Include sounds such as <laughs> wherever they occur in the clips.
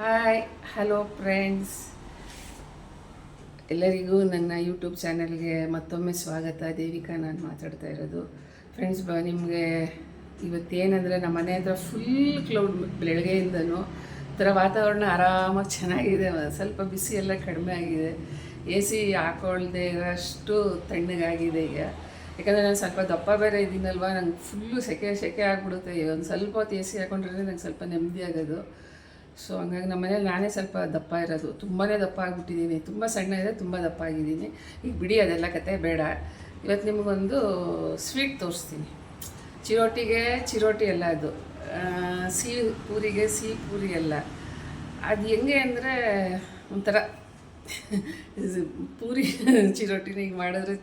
Hi hello friends ಎಲ್ಲರಿಗೂ ನನ್ನ YouTube ಚಾನಲ್ಗೆ ಮತ್ತೊಮ್ಮೆ ಸ್ವಾಗತ. ದೇವಿಕಾ ನಾನು ಮಾತಾಡ್ತಾ ಇರೋದು. ಫ್ರೆಂಡ್ಸ್ ಬ, ನಿಮಗೆ ಇವತ್ತೇನಂದರೆ ನಮ್ಮ ಮನೆ ಹತ್ರ ಫುಲ್ ಕ್ಲೌಡ್ ಬೆಳಗ್ಗೆಯಿಂದನೂ ಥರ ವಾತಾವರಣ ಆರಾಮಾಗಿ ಚೆನ್ನಾಗಿದೆ. ಸ್ವಲ್ಪ ಬಿಸಿ ಎಲ್ಲ ಕಡಿಮೆ ಆಗಿದೆ. ಎ ಸಿ ಹಾಕೊಳ್ದೆ ಅಷ್ಟು ತಣ್ಣಗಾಗಿದೆ ಈಗ. ಯಾಕಂದರೆ ನಾನು ಸ್ವಲ್ಪ ದಪ್ಪ ಬೇರೆ ಇದ್ದೀನಲ್ವ? ನಂಗೆ ಫುಲ್ಲು ಸೆಕೆ ಸೆಕೆ ಆಗಿಬಿಡುತ್ತೆ. ಒಂದು ಸ್ವಲ್ಪ ಹೊತ್ತು ಎ ಸಿ ಹಾಕೊಂಡ್ರೆ ನಂಗೆ ಸ್ವಲ್ಪ ನೆಮ್ಮದಿ ಆಗೋದು. ಸೊ ಹಂಗಾಗಿ ನಮ್ಮ ಮನೇಲಿ ನಾನೇ ಸ್ವಲ್ಪ ದಪ್ಪ ಇರೋದು. ತುಂಬಾ ದಪ್ಪ ಆಗಿಬಿಟ್ಟಿದ್ದೀನಿ. ತುಂಬ ಸಣ್ಣ ಇದೆ ತುಂಬ ದಪ್ಪ ಆಗಿದ್ದೀನಿ. ಈಗ ಬಿಡಿ, ಅದೆಲ್ಲ ಕತೆ ಬೇಡ. ಇವತ್ತು ನಿಮಗೊಂದು ಸ್ವೀಟ್ ತೋರಿಸ್ತೀನಿ. ಚಿರೋಟಿಗೆ ಚಿರೋಟಿ ಅಲ್ಲ ಅದು. ಸಿಹಿ ಪೂರಿಗೆ ಸಿಹಿ ಪೂರಿ ಎಲ್ಲ ಅದು ಹೆಂಗೆ ಅಂದರೆ ಒಂಥರ <laughs> ಪೂರಿ <laughs> ಚಿರೋಟಿನ ಈಗ ಮಾಡಿದ್ರೆ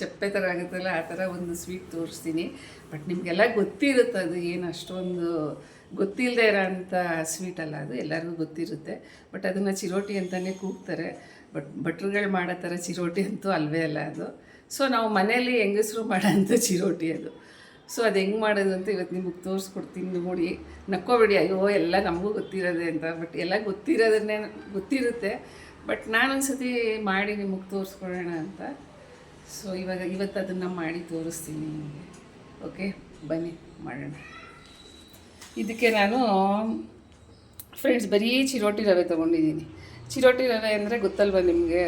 ಚಪ್ಪೆ ಥರ ಆಗುತ್ತಲ್ಲ, ಆ ಥರ ಒಂದು ಸ್ವೀಟ್ ತೋರಿಸ್ತೀನಿ. ಬಟ್ ನಿಮಗೆಲ್ಲ ಗೊತ್ತಿರುತ್ತೆ ಅದು ಏನು ಅಷ್ಟೊಂದು ಗೊತ್ತಿಲ್ಲದೆ ಇರೋ ಅಂಥ ಸ್ವೀಟ್ ಅಲ್ಲ ಅದು, ಎಲ್ಲರಿಗೂ ಗೊತ್ತಿರುತ್ತೆ. ಬಟ್ ಅದನ್ನು ಚಿರೋಟಿ ಅಂತಲೇ ಕೂಗ್ತಾರೆ. ಬಟ್ ಭಟ್ರುಗಳು ಮಾಡೋ ಥರ ಚಿರೋಟಿ ಅಂತೂ ಅಲ್ವೇ ಅಲ್ಲ ಅದು. ಸೊ ನಾವು ಮನೆಯಲ್ಲಿ ಹೆಂಗಸರು ಮಾಡೋಂಥ ಚಿರೋಟಿ ಅದು. ಸೊ ಅದು ಹೆಂಗೆ ಮಾಡೋದು ಅಂತ ಇವತ್ತು ನಿಮಗೆ ತೋರಿಸ್ಕೊಡ್ತೀನಿ ನೋಡಿ. ನಕ್ಕೋಬೇಡಿ, ಅಯ್ಯೋ, ಎಲ್ಲ ನಮಗೂ ಗೊತ್ತಿರೋದೆ ಅಂತ. ಬಟ್ ಎಲ್ಲ ಗೊತ್ತಿರೋದನ್ನೇ ಗೊತ್ತಿರುತ್ತೆ. ಬಟ್ ನಾನೊಂದು ಸತಿ ಮಾಡಿ ನಿಮಗೆ ತೋರಿಸ್ಕೊಡೋಣ ಅಂತ. ಸೊ ಇವಾಗ ಇವತ್ತು ಅದನ್ನು ಮಾಡಿ ತೋರಿಸ್ತೀನಿ ನಿಮಗೆ. ಓಕೆ ಬನ್ನಿ ಮಾಡೋಣ. ಇದಕ್ಕೆ ನಾನು ಫ್ರೆಂಡ್ಸ್ ಬರೀ ಚಿರೋಟಿ ರವೆ ತೊಗೊಂಡಿದ್ದೀನಿ. ಚಿರೋಟಿ ರವೆ ಅಂದರೆ ಗೊತ್ತಲ್ವ ನಿಮಗೆ?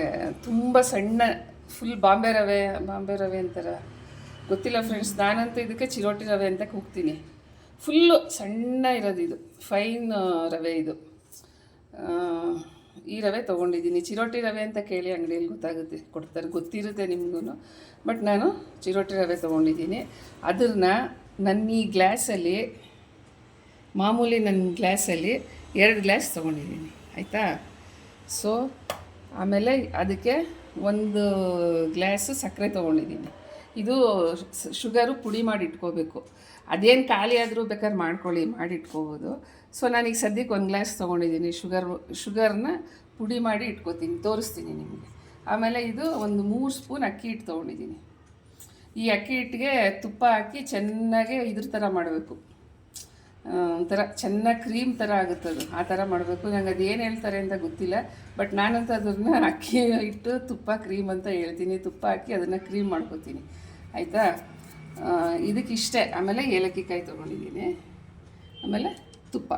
ತುಂಬ ಸಣ್ಣ ಫುಲ್ ಬಾಂಬೆ ರವೆ ಬಾಂಬೆ ರವೆ ಅಂತಾರೆ. ಗೊತ್ತಿಲ್ಲ ಫ್ರೆಂಡ್ಸ್ ನಾನಂತೂ ಇದಕ್ಕೆ ಚಿರೋಟಿ ರವೆ ಅಂತ ಕೂಗ್ತೀನಿ. ಫುಲ್ಲು ಸಣ್ಣ ಇರೋದು ಇದು ಫೈನ್ ರವೆ ಇದು. ಈ ರವೆ ತೊಗೊಂಡಿದ್ದೀನಿ. ಚಿರೋಟಿ ರವೆ ಅಂತ ಕೇಳಿ ಅಂಗಡಿಯಲ್ಲಿ ಗೊತ್ತಾಗುತ್ತೆ, ಕೊಡ್ತಾರೆ, ಗೊತ್ತಿರುತ್ತೆ ನಿಮಗೂ ಬಟ್ ನಾನು ಚಿರೋಟಿ ರವೆ ತೊಗೊಂಡಿದ್ದೀನಿ. ಅದನ್ನು ನನ್ನ ಈ ಗ್ಲಾಸಲ್ಲಿ ಮಾಮೂಲಿ ನನ್ನ ಗ್ಲಾಸಲ್ಲಿ ಎರಡು ಗ್ಲಾಸ್ ತೊಗೊಂಡಿದ್ದೀನಿ, ಆಯಿತಾ? ಸೊ ಆಮೇಲೆ ಅದಕ್ಕೆ ಒಂದು ಗ್ಲಾಸು ಸಕ್ಕರೆ ತೊಗೊಂಡಿದ್ದೀನಿ. ಇದು ಶುಗರು ಪುಡಿ ಮಾಡಿ ಇಟ್ಕೋಬೇಕು. ಅದೇನು ಖಾಲಿ ಆದರೂ ಬೇಕಾದ್ರೆ ಮಾಡ್ಕೊಳ್ಳಿ ಮಾಡಿಟ್ಕೋಬೋದು ಸೊ ನಾನೀಗ ಸದ್ಯಕ್ಕೆ ಒಂದು ಗ್ಲಾಸ್ ತೊಗೊಂಡಿದ್ದೀನಿ ಶುಗರ್, ಶುಗರ್ನ ಪುಡಿ ಮಾಡಿ ಇಟ್ಕೋತೀನಿ, ತೋರಿಸ್ತೀನಿ ನಿಮಗೆ. ಆಮೇಲೆ ಇದು ಒಂದು ಮೂರು ಸ್ಪೂನ್ ಅಕ್ಕಿ ಹಿಟ್ಟು ತೊಗೊಂಡಿದ್ದೀನಿ. ಈ ಅಕ್ಕಿ ಹಿಟ್ಟಿಗೆ ತುಪ್ಪ ಹಾಕಿ ಚೆನ್ನಾಗಿ ಇದ್ರ ಥರ ಮಾಡಬೇಕು. ಒಂಥರ ಚೆನ್ನಾಗಿ ಕ್ರೀಮ್ ಥರ ಅದು ಆ ಥರ ಮಾಡಬೇಕು. ನಂಗೆ ಅದು ಏನು ಹೇಳ್ತಾರೆ ಅಂತ ಗೊತ್ತಿಲ್ಲ. ಬಟ್ ನಾನಂತ ಅದನ್ನು ಅಕ್ಕಿ ಇಟ್ಟು ತುಪ್ಪ ಕ್ರೀಮ್ ಅಂತ ಹೇಳ್ತೀನಿ. ತುಪ್ಪ ಹಾಕಿ ಅದನ್ನು ಕ್ರೀಮ್ ಮಾಡ್ಕೊತೀನಿ. ಆಯಿತಾ? ಇದಕ್ಕಿಷ್ಟೇ ಆಮೇಲೆ ಏಲಕ್ಕಿ ಕಾಯಿ ತೊಗೊಂಡಿದ್ದೀನಿ. ಆಮೇಲೆ ತುಪ್ಪ.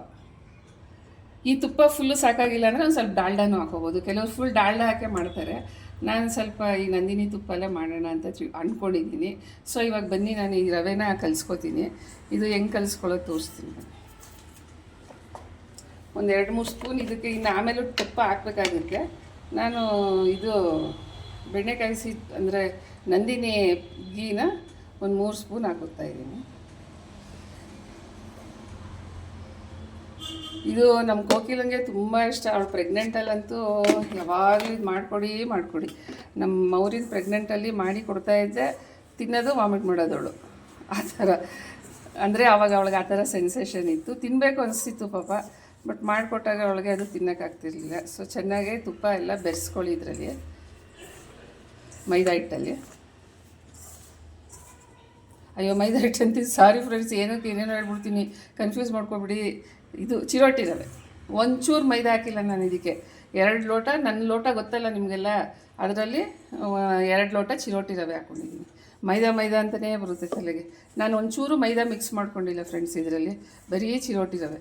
ಈ ತುಪ್ಪ ಫುಲ್ಲು ಸಾಕಾಗಿಲ್ಲ ಅಂದರೆ ಒಂದು ಸ್ವಲ್ಪ ಡಾಲ್ಡಾನು ಹಾಕೋಬೋದು. ಕೆಲವರು ಫುಲ್ ಡಾಲ್ಡಾ ಹಾಕೇ ಮಾಡ್ತಾರೆ. ನಾನು ಸ್ವಲ್ಪ ಈ ನಂದಿನಿ ತುಪ್ಪ ಎಲ್ಲ ಮಾಡೋಣ ಅಂತ ಅಂದ್ಕೊಂಡಿದ್ದೀನಿ ಸೊ ಇವಾಗ ಬನ್ನಿ, ನಾನು ಈ ರವೆನ ಕಲಿಸ್ಕೊತೀನಿ. ಇದು ಹೆಂಗೆ ಕಲಿಸ್ಕೊಳ್ಳೋದು ತೋರಿಸ್ತೀನಿ. ಒಂದು ಎರಡು, ಮೂರು ಸ್ಪೂನ್ ಇದಕ್ಕೆ ಇನ್ನು ಆಮೇಲೆ ತುಪ್ಪ ಹಾಕ್ಬೇಕಾಗುತ್ತೆ. ನಾನು ಇದು ಬೆಣ್ಣೆ ಕಾಯಿಸಿ ಅಂದರೆ ನಂದಿನಿ ಗೀನ ಒಂದು ಮೂರು ಸ್ಪೂನ್ ಹಾಕೋತಾ ಇದ್ದೀನಿ. ಇದು ನಮ್ಮ ಕೋಕಿಲಂಗೆ ತುಂಬ ಇಷ್ಟ. ಅವಳು ಪ್ರೆಗ್ನೆಂಟಲ್ಲಂತೂ ಯಾವಾಗಲೂ ಇದು ಮಾಡಿಕೊಡಿ ಮಾಡಿಕೊಡಿ. ನಮ್ಮ ಮೌರಿನ ಪ್ರೆಗ್ನೆಂಟಲ್ಲಿ ಮಾಡಿ ಕೊಡ್ತಾ ಇದ್ದೆ. ತಿನ್ನೋದು ವಾಮಿಟ್ ಮಾಡೋದವಳು ಆ ಥರ. ಅಂದರೆ ಆವಾಗ ಅವಳಿಗೆ ಆ ಥರ ಸೆನ್ಸೇಷನ್ ಇತ್ತು. ತಿನ್ನಬೇಕು ಅನಿಸ್ತಿತ್ತು ಪಾಪ. ಬಟ್ ಮಾಡಿಕೊಟ್ಟಾಗ ಅವಳಿಗೆ ಅದು ತಿನ್ನೋಕ್ಕಾಗ್ತಿರ್ಲಿಲ್ಲ ಸೊ ಚೆನ್ನಾಗಿ ತುಪ್ಪ ಎಲ್ಲ ಬೆರೆಸ್ಕೊಳ್ಳಿ ಇದರಲ್ಲಿ. ಮೈದಾ ಹಿಟ್ಟಲ್ಲಿ. ಅಯ್ಯೋ ಮೈದಾ ಹಿಟ್ಟು ಅಂತೀನಿ ಸಾರಿ ಫ್ರೆಂಡ್ಸ್ ಏನಕ್ಕೆ ಏನೇನು ಹೇಳ್ಬಿಡ್ತೀನಿ. ಕನ್ಫ್ಯೂಸ್ ಮಾಡ್ಕೊಬಿಡಿ. ಇದು ಚಿರೋಟಿ ರವೆ. ಒಂಚೂರು ಮೈದಾ ಹಾಕಿಲ್ಲ ನಾನು ಇದಕ್ಕೆ. ಎರಡು ಲೋಟ ನನ್ನ ಲೋಟ ಗೊತ್ತಲ್ಲ ನಿಮಗೆಲ್ಲ. ಅದರಲ್ಲಿ ಎರಡು ಲೋಟ ಚಿರೋಟಿ ರವೆ ಹಾಕ್ಕೊಂಡಿದ್ದೀನಿ ಮೈದಾ ಮೈದಾ ಅಂತಲೇ ಬರುತ್ತೆ ತಲೆಗೆ. ನಾನು ಒಂಚೂರು ಮೈದಾ ಮಿಕ್ಸ್ ಮಾಡ್ಕೊಂಡಿಲ್ಲ ಫ್ರೆಂಡ್ಸ್ ಇದರಲ್ಲಿ. ಬರೀ ಚಿರೋಟಿ ರವೆ.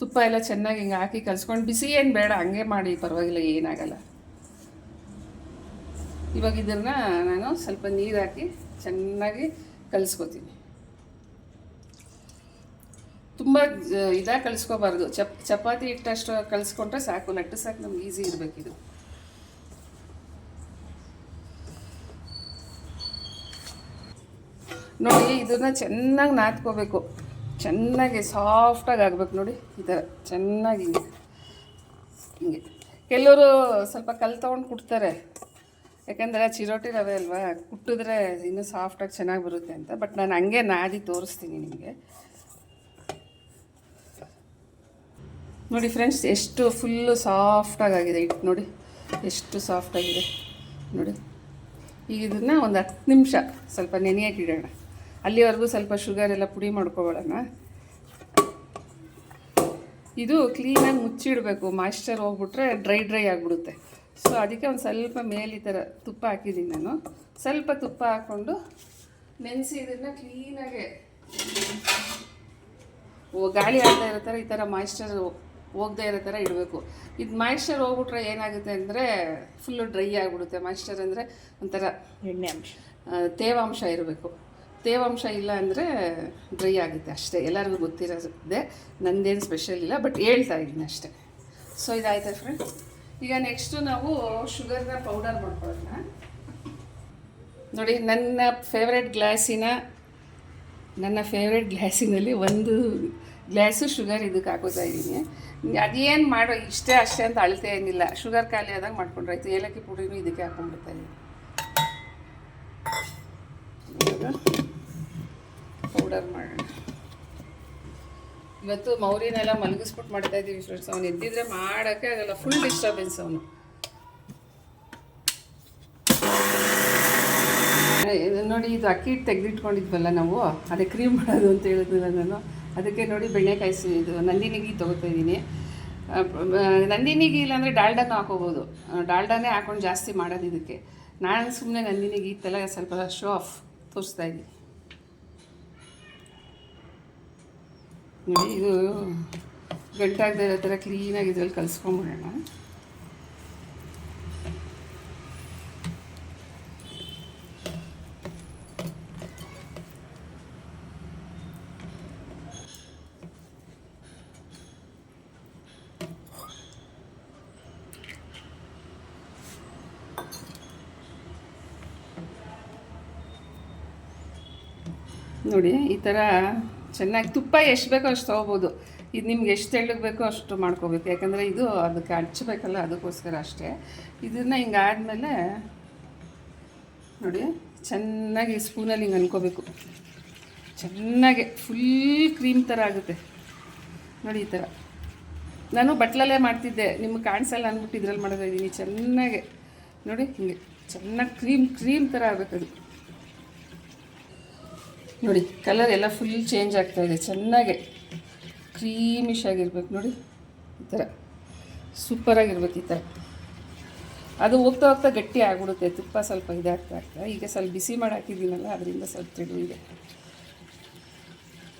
ತುಪ್ಪ ಎಲ್ಲ ಚೆನ್ನಾಗಿ ಹಿಂಗೆ ಹಾಕಿ ಕಲಿಸ್ಕೊಂಡು ಬಿಸಿ ಏನು ಬೇಡ, ಹಂಗೆ ಮಾಡಿ, ಪರವಾಗಿಲ್ಲ, ಏನಾಗಲ್ಲ. ಇವಾಗ ನಾನು ಸ್ವಲ್ಪ ನೀರು ಹಾಕಿ ಚೆನ್ನಾಗಿ ಕಲಿಸ್ಕೊತೀನಿ. ತುಂಬ ಇದಾಗಿ ಕಲಿಸ್ಕೋಬಾರ್ದು. ಚಪ್, ಚಪಾತಿ ಇಟ್ಟಷ್ಟು ಕಲಿಸ್ಕೊಂಡ್ರೆ ಸಾಕು. ನಟ್ಟು ಸಾಕು ನಮ್ಗೆ ಈಸಿ ಇರಬೇಕಿದು ನೋಡಿ, ಇದನ್ನ ಚೆನ್ನಾಗಿ ನಾದ್ಕೋಬೇಕು. ಚೆನ್ನಾಗಿ ಸಾಫ್ಟಾಗಿ ಆಗಬೇಕು ನೋಡಿ, ಈ ಥರ ಚೆನ್ನಾಗಿ ಹಿಂಗೆ. ಹಿಂಗೆ. ಕೆಲವರು ಸ್ವಲ್ಪ ಕಲ್ ತೊಗೊಂಡು ಕುಟ್ತಾರೆ ಯಾಕಂದರೆ ಚಿರೋಟಿ ರವೆ ಅಲ್ವಾ? ಕುಟ್ಟಿದ್ರೆ ಇನ್ನೂ ಸಾಫ್ಟಾಗಿ ಚೆನ್ನಾಗಿ ಬರುತ್ತೆ ಅಂತ. ಬಟ್ ನಾನು ಹಂಗೆ ನಾದಿ ತೋರಿಸ್ತೀನಿ ನಿಮಗೆ. ನೋಡಿ ಫ್ರೆಂಡ್ಸ್ ಎಷ್ಟು ಫುಲ್ಲು ಸಾಫ್ಟಾಗಿ ಆಗಿದೆ ಹಿಟ್ಟು ನೋಡಿ, ಎಷ್ಟು ಸಾಫ್ಟಾಗಿದೆ ನೋಡಿ, ಈಗ ಇದನ್ನು ಒಂದು ಹತ್ತು ನಿಮಿಷ ಸ್ವಲ್ಪ ನೆನೆಯಕ್ಕೆ ಇಡೋಣ. ಅಲ್ಲಿವರೆಗೂ ಸ್ವಲ್ಪ ಶುಗರ್ ಎಲ್ಲ ಪುಡಿ ಮಾಡ್ಕೊಳ್ಳೋಣ ಇದು ಕ್ಲೀನಾಗಿ ಮುಚ್ಚಿಡಬೇಕು. ಮಾಯ್ಶ್ಚರ್ ಹೋಗ್ಬಿಟ್ರೆ ಡ್ರೈ ಡ್ರೈ ಆಗಿಬಿಡುತ್ತೆ. ಸೊ ಅದಕ್ಕೆ ಒಂದು ಸ್ವಲ್ಪ ಮೇಲೆ ಈ ಥರ ತುಪ್ಪ ಹಾಕಿದ್ದೀನಿ ನಾನು. ಸ್ವಲ್ಪ ತುಪ್ಪ ಹಾಕ್ಕೊಂಡು ನೆನೆಸಿ ಇದನ್ನು ಕ್ಲೀನಾಗೆ ಓ ಗಾಳಿ ಆಗ್ತಾ ಇರೋ ಥರ ಈ ಥರ ಮಾಯಿಶ್ಚರ್ ಹೋಗದೆ ಇರೋ ಥರ ಇಡಬೇಕು. ಇದು ಮಾಯಿಶ್ಚರ್ ಹೋಗ್ಬಿಟ್ರೆ ಏನಾಗುತ್ತೆ ಅಂದರೆ ಫುಲ್ಲು ಡ್ರೈ ಆಗಿಬಿಡುತ್ತೆ. ಮಾಯಿಶ್ಚರ್ ಅಂದರೆ ಒಂಥರ ಎಣ್ಣೆ ಅಂಶ. ತೇವಾಂಶ ಇರಬೇಕು. ತೇವಾಂಶ ಇಲ್ಲ ಅಂದರೆ ಡ್ರೈ ಆಗುತ್ತೆ ಅಷ್ಟೇ. ಎಲ್ಲರಿಗೂ ಗೊತ್ತಿರೋದೇ. ನಂದೇನು ಸ್ಪೆಷಲ್ ಇಲ್ಲ ಬಟ್ ಹೇಳ್ತಾ ಇದ್ದೀನಿ ಅಷ್ಟೇ. ಸೊ ಇದಾಯ್ತಾ ಫ್ರೆಂಡ್ ಈಗ ನೆಕ್ಸ್ಟು ನಾವು ಶುಗರ್ನ ಪೌಡರ್ ಮಾಡ್ಕೊಳ್ಳೋಣ ನೋಡಿ, ನನ್ನ ಫೇವ್ರೆಟ್ ಗ್ಲಾಸಿನ ನನ್ನ ಫೇವ್ರೆಟ್ ಗ್ಲಾಸಿನಲ್ಲಿ ಒಂದು ಗ್ಲಾಸು ಶುಗರ್ ಇದಕ್ಕೆ ಹಾಕೋತಾ ಇದ್ದೀನಿ. ಅದೇನು ಮಾಡೋ ಇಷ್ಟೇ ಅಷ್ಟೇ ಅಂತ ಅಳತೆ ಏನಿಲ್ಲ. ಶುಗರ್ ಖಾಲಿ ಆದಾಗ ಮಾಡ್ಕೊಂಡ್ರೆ ಆಯಿತು. ಏಲಕ್ಕಿ ಪುಡಿನೂ ಇದಕ್ಕೆ ಹಾಕೊಂಡ್ಬಿಡ್ತಾ ಇದ್ದೀನಿ. ಪೌಡರ್ ಮಾಡೋಣ. ಇವತ್ತು ಮೌರಿನೆಲ್ಲ ಮಲಗಿಸ್ಬಿಟ್ಟು ಮಾಡ್ತಾ ಇದ್ದೀವಿ ಫ್ರೆಂಡ್ಸ್ ಅವ್ನು ಎದ್ದಿದ್ರೆ ಮಾಡೋಕ್ಕೆ ಆಗಲ್ಲ. ಫುಲ್ ಡಿಸ್ಟರ್ಬೆನ್ಸ್ ಅವನು. ನೋಡಿ ಇದು ಅಕ್ಕಿ ಹಿಟ್ಟು ತೆಗೆದಿಟ್ಕೊಂಡಿದ್ವಲ್ಲ ನಾವು? ಅದೇ ಕ್ರೀಮ್ ಮಾಡೋದು ಅಂತ ಹೇಳಿದ್ನಲ್ಲ ನಾನು. ಅದಕ್ಕೆ ನೋಡಿ ಬೆಣ್ಣೆ ಕಾಯಿಸಿ ಇದು ನಂದಿನಿ ಗೀ ತೊಗೋತಾ ಇದ್ದೀನಿ. ಆ, ನಂದಿನಿ ಗೀ ಇಲ್ಲಾಂದರೆ ಡಾಲ್ಡಾನು ಹಾಕೋಬೋದು. ಡಾಲ್ಡನ್ನೇ ಡಾಲ್ಡಾನೇ ಹಾಕೊಂಡು ಜಾಸ್ತಿ ಮಾಡೋದು ಇದಕ್ಕೆ. ನಾನು ಸುಮ್ಮನೆ ನಂದಿನಿ ಇತ್ತಲ್ಲ ತಲೆ ಸ್ವಲ್ಪ ಶೋ ಆಫ್ ತೋರಿಸ್ತಾ ಇದ್ದೀನಿ. ನೋಡಿ ಇದು ಗಂಟಾಗದೆ ಇರೋ ಥರ ಕ್ಲೀನಾಗಿ ಇದ್ರಲ್ಲಿ ಕಲಿಸ್ಕೊಂಬಿಡೋಣ. ನೋಡಿ ಈ ಥರ ಚೆನ್ನಾಗಿ ತುಪ್ಪ ಎಷ್ಟು ಬೇಕೋ ಅಷ್ಟು ತೊಗೋಬೋದು. ಇದು ನಿಮ್ಗೆ ಎಷ್ಟು ತೆಳ್ಳಗೆ ಬೇಕೋ ಅಷ್ಟು ಮಾಡ್ಕೋಬೇಕು. ಯಾಕಂದರೆ ಇದು ಅದಕ್ಕೆ ಹಚ್ಚಬೇಕಲ್ಲ ಅದಕ್ಕೋಸ್ಕರ ಅಷ್ಟೇ. ಇದನ್ನು ಹಿಂಗೆ ಆದಮೇಲೆ ನೋಡಿ, ಚೆನ್ನಾಗಿ ಸ್ಪೂನಲ್ಲಿ ಹಿಂಗೆ ಅನ್ಕೋಬೇಕು ಚೆನ್ನಾಗಿ ಫುಲ್ ಕ್ರೀಮ್ ಥರ ಆಗುತ್ತೆ. ನೋಡಿ ಈ ಥರ. ನಾನು ಬಟ್ಲಲ್ಲೇ ಮಾಡ್ತಿದ್ದೆ. ನಿಮ್ಗೆ ಕಾಣಿಸಲ್ಲ ಅಂದ್ಬಿಟ್ಟು ಇದ್ರಲ್ಲಿ ಇದ್ದೀನಿ. ಚೆನ್ನಾಗೆ. ನೋಡಿ ಹಿಂಗೆ ಚೆನ್ನಾಗಿ ಕ್ರೀಮ್ ಕ್ರೀಮ್ ಥರ ಆಗಬೇಕದು ನೋಡಿ ಕಲರ್ ಎಲ್ಲ ಫುಲ್ ಚೇಂಜ್ ಆಗ್ತಾ ಇದೆ. ಚೆನ್ನಾಗೆ ಕ್ರೀಮಿಶ್ ಆಗಿರ್ಬೇಕು ನೋಡಿ, ಈ ಥರ ಸೂಪರಾಗಿರ್ಬೇಕು ಈ ಥರ ಅದು ಹೋಗ್ತಾ ಹೋಗ್ತಾ ಗಟ್ಟಿ ಆಗ್ಬಿಡುತ್ತೆ. ತುಪ್ಪ ಸ್ವಲ್ಪ ಇದಾಗ್ತಾ ಆಗ್ತಾ. ಈಗ ಸ್ವಲ್ಪ ಬಿಸಿ ಮಾಡಿ ಹಾಕಿದ್ದೀನಲ್ಲ, ಅದರಿಂದ ಸ್ವಲ್ಪ ತಿಳು ಇದೆ